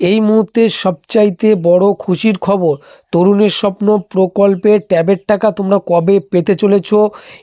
এই মুহূর্তে সবচাইতে বড় খুশির খবর, তরুণের স্বপ্ন প্রকল্পে ট্যাবের টাকা তোমরা কবে পেতে চলেছ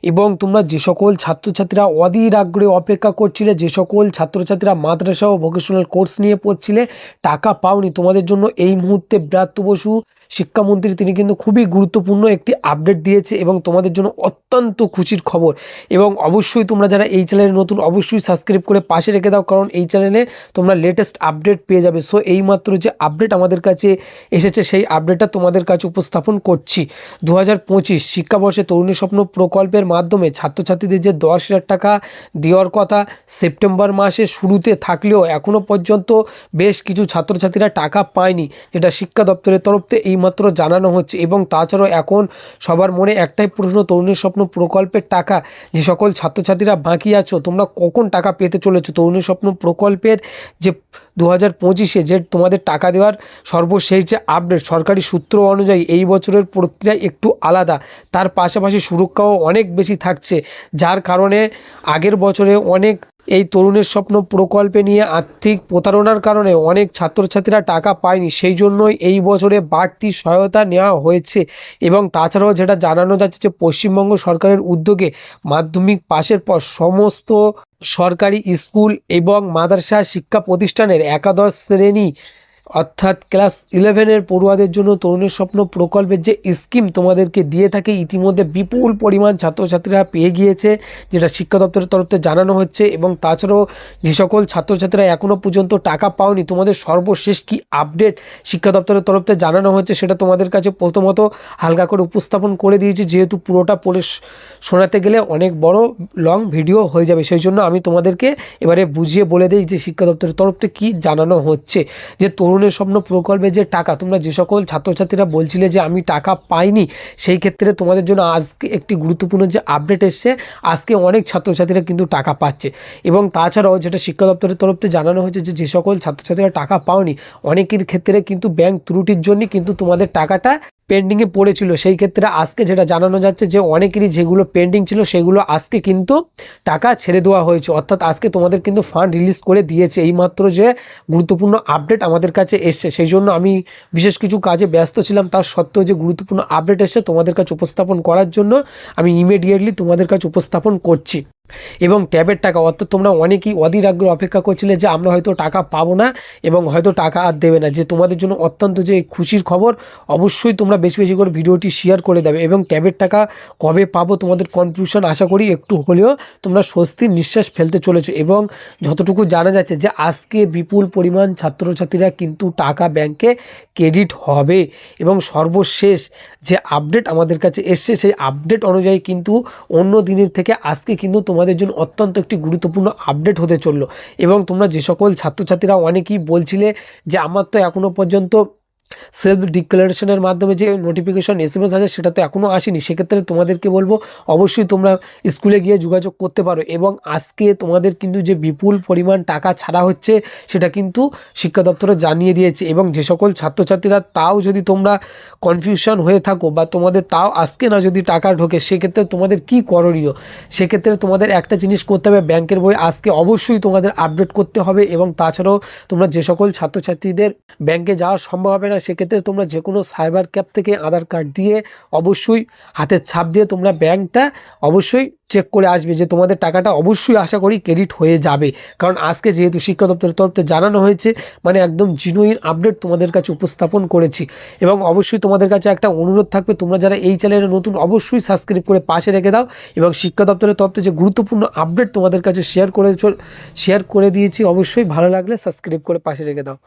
এবং তোমরা যে সকল ছাত্রছাত্রীরা অধীর আগ্রহে অপেক্ষা করছিলে, যে সকল ছাত্রছাত্রীরা মাদ্রাসা ও ভোকেশনাল কোর্স নিয়ে পড়ছিলে, টাকা পাওনি তোমাদের জন্য এই মুহূর্তে ব্রাত্য বসু। শিক্ষামন্ত্রী তিনি কিন্তু খুবই গুরুত্বপূর্ণ একটি আপডেট দিয়েছে এবং তোমাদের জন্য অত্যন্ত খুশির খবর। এবং অবশ্যই তোমরা যারা এই চ্যানেলে নতুন, অবশ্যই সাবস্ক্রাইব করে পাশে রেখে দাও, কারণ এই চ্যানেলে তোমরা লেটেস্ট আপডেট পেয়ে যাবে। সো এইমাত্র যে আপডেট আমাদের কাছে এসেছে, সেই আপডেটটা তোমাদের কাছে উপস্থাপন করছি। দু হাজার পঁচিশ শিক্ষাবর্ষে তরুণী স্বপ্ন প্রকল্পের মাধ্যমে ছাত্রছাত্রীদের যে দশ হাজার টাকা দেওয়ার কথা সেপ্টেম্বর মাসের শুরুতে থাকলেও এখনও পর্যন্ত বেশ কিছু ছাত্রছাত্রীরা টাকা পায়নি, যেটা শিক্ষা দপ্তরের তরফ থেকে এইমাত্র জানানো হচ্ছে এবং তাছাড়াও এখন সবার মনে একটাই প্রশ্ন, তরুণীর স্বপ্ন প্রকল্পের টাকা। যে সকল ছাত্রছাত্রীরা বাকি আছো, তোমরা কখন টাকা পেতে চলেছো? তরুণীর স্বপ্ন প্রকল্পের যে দু হাজার পঁচিশে যে তোমাদের টাকা দেওয়ার সর্বশেষ যে আপডেট সরকারি সূত্র অনুযায়ী এই বছরের প্রক্রিয়া একটু আলাদা। তার পাশাপাশি সুরক্ষাও অনেক বেশি থাকছে, যার কারণে আগের বছরে অনেক এই তরুণের স্বপ্ন প্রকল্পে নিয়ে আর্থিক প্রতারণার কারণে অনেক ছাত্রছাত্রীরা টাকা পায়নি। সেই জন্যই এই বছরে বাড়তি সহায়তা নেওয়া হয়েছে এবং তাছাড়াও যেটা জানানো যাচ্ছে যে পশ্চিমবঙ্গ সরকারের উদ্যোগে মাধ্যমিক পাশের পর সমস্ত সরকারি স্কুল এবং মাদ্রাসা শিক্ষা প্রতিষ্ঠানের একাদশ শ্রেণি অর্থাৎ ক্লাস ইলেভেনের পড়ুয়াদের জন্য তরুণের স্বপ্ন প্রকল্পের যে স্কিম তোমাদেরকে দিয়ে থাকে, ইতিমধ্যে বিপুল পরিমাণ ছাত্রছাত্রীরা পেয়ে গিয়েছে, যেটা শিক্ষা দপ্তরের তরফ জানানো হচ্ছে এবং তাছাড়াও যে সকল ছাত্রছাত্রীরা এখনও পর্যন্ত টাকা পাওনি, তোমাদের সর্বশেষ কি আপডেট শিক্ষা দপ্তরের তরফ জানানো হচ্ছে সেটা তোমাদের কাছে প্রথমত হালকা করে উপস্থাপন করে দিয়েছি, যেহেতু পুরোটা পড়ে শোনাতে গেলে অনেক বড় লং ভিডিও হয়ে যাবে, সেই জন্য আমি তোমাদেরকে এবারে বুঝিয়ে বলে দিই যে শিক্ষা দপ্তরের তরফ থেকে কী জানানো হচ্ছে। যে তরুণের স্বপ্ন প্রকল্পে যে টাকা, তোমরা যে সকল ছাত্রছাত্রীরা বলছিলে যে আমি টাকা পাইনি, সেই ক্ষেত্রে তোমাদের জন্য আজকে একটি গুরুত্বপূর্ণ যে আপডেট এসছে, আজকে অনেক ছাত্রছাত্রীরা কিন্তু টাকা পাচ্ছে। এবং তাছাড়াও যেটা শিক্ষা দপ্তরের তরফ থেকে জানানো হয়েছে যে যে সকল ছাত্রছাত্রীরা টাকা পাওনি, অনেকের ক্ষেত্রে কিন্তু ব্যাংক ত্রুটির জন্যই কিন্তু তোমাদের টাকাটা পেন্ডিংয়ে পড়েছিল। সেই ক্ষেত্রে আজকে যেটা জানানো যাচ্ছে যে অনেকেরই যেগুলো পেন্ডিং ছিল সেগুলো আজকে কিন্তু টাকা ছেড়ে দেওয়া হয়েছে। অর্থাৎ আজকে তোমাদের কিন্তু ফান্ড রিলিজ করে দিয়েছে। এইমাত্র যে গুরুত্বপূর্ণ আপডেট আমাদের কাছে এসছে। সেই জন্য আমি বিশেষ কিছু কাজে ব্যস্ত ছিলাম। তার সত্ত্বেও যে গুরুত্বপূর্ণ আপডেট এসছে তোমাদের কাছে উপস্থাপন করার জন্য আমি ইমিডিয়েটলি তোমাদের কাছে উপস্থাপন করছি। এবং ট্যাবের টাকা, অর্থাৎ তোমরা অনেকেই অধীর আগ্রহ অপেক্ষা করছিলে যে আমরা হয়তো টাকা পাবো না এবং হয়তো টাকা আর দেবে না। যে তোমাদের জন্য অত্যন্ত যে খুশির খবর, অবশ্যই তোমরা বেশি বেশি করে ভিডিওটি শেয়ার করে দেবে এবং ট্যাবের টাকা কবে পাবো তোমাদের কনফিউশন আশা করি একটু হলেও তোমরা স্বস্তির নিঃশ্বাস ফেলতে চলেছো। এবং যতটুকু জানা যাচ্ছে যে আজকে বিপুল পরিমাণ ছাত্রছাত্রীরা কিন্তু টাকা ব্যাংকে ক্রেডিট হবে এবং সর্বশেষ যে আপডেট আমাদের কাছে এসছে, সেই আপডেট অনুযায়ী কিন্তু অন্য দিনের থেকে আজকে কিন্তু তোমাদের জন্য অত্যন্ত একটি গুরুত্বপূর্ণ আপডেট হতে চলল। এবং তোমরা যে সকল ছাত্রছাত্রীরা অনেকেই বলছিলে যে আমার তো এখনও পর্যন্ত সেলফ ডিক্লারেশনের মাধ্যমে যে নোটিফিকেশন এস এম এস আছে সেটা তো এখনও আসেনি, সেক্ষেত্রে তোমাদেরকে বলব অবশ্যই তোমরা স্কুলে গিয়ে যোগাযোগ করতে পারো এবং আজকে তোমাদের কিন্তু যে বিপুল পরিমাণ টাকা ছাড়া হচ্ছে সেটা কিন্তু শিক্ষা দপ্তরে জানিয়ে দিয়েছে এবং যে সকল ছাত্রছাত্রীরা তাও যদি তোমরা কনফিউশন হয়ে থাকো বা তোমাদের তাও আজকে না যদি টাকা ঢোকে, সেক্ষেত্রে তোমাদের কি করণীয়? সেক্ষেত্রে তোমাদের একটা জিনিস করতে হবে, ব্যাংকের বই আজকে অবশ্যই তোমাদের আপডেট করতে হবে এবং তাছাড়াও তোমরা যে সকল ছাত্রছাত্রীদের ব্যাংকে যাওয়া সম্ভব হবে না সেক্ষেত্রে তোমরা যে কোনো সাইবার ক্যাব থেকে আধার কার্ড দিয়ে অবশ্যই হাতের ছাপ দিয়ে তোমরা ব্যাংকটা অবশ্যই চেক করে আসবে যে তোমাদের টাকাটা অবশ্যই আশা করি ক্রেডিট হয়ে যাবে। কারণ আজকে যেহেতু শিক্ষা দপ্তরের তরফ জানানো হয়েছে মানে একদম জিনুইন আপডেট তোমাদের কাছে উপস্থাপন করেছি। এবং অবশ্যই তোমাদের কাছে একটা অনুরোধ থাকবে, তোমরা যারা এই চ্যানেলে নতুন অবশ্যই সাবস্ক্রাইব করে পাশে রেখে দাও এবং শিক্ষা দপ্তরের তরফ যে গুরুত্বপূর্ণ আপডেট তোমাদের কাছে শেয়ার করে শেয়ার করে দিয়েছি, অবশ্যই ভালো লাগলে সাবস্ক্রাইব করে পাশে রেখে দাও।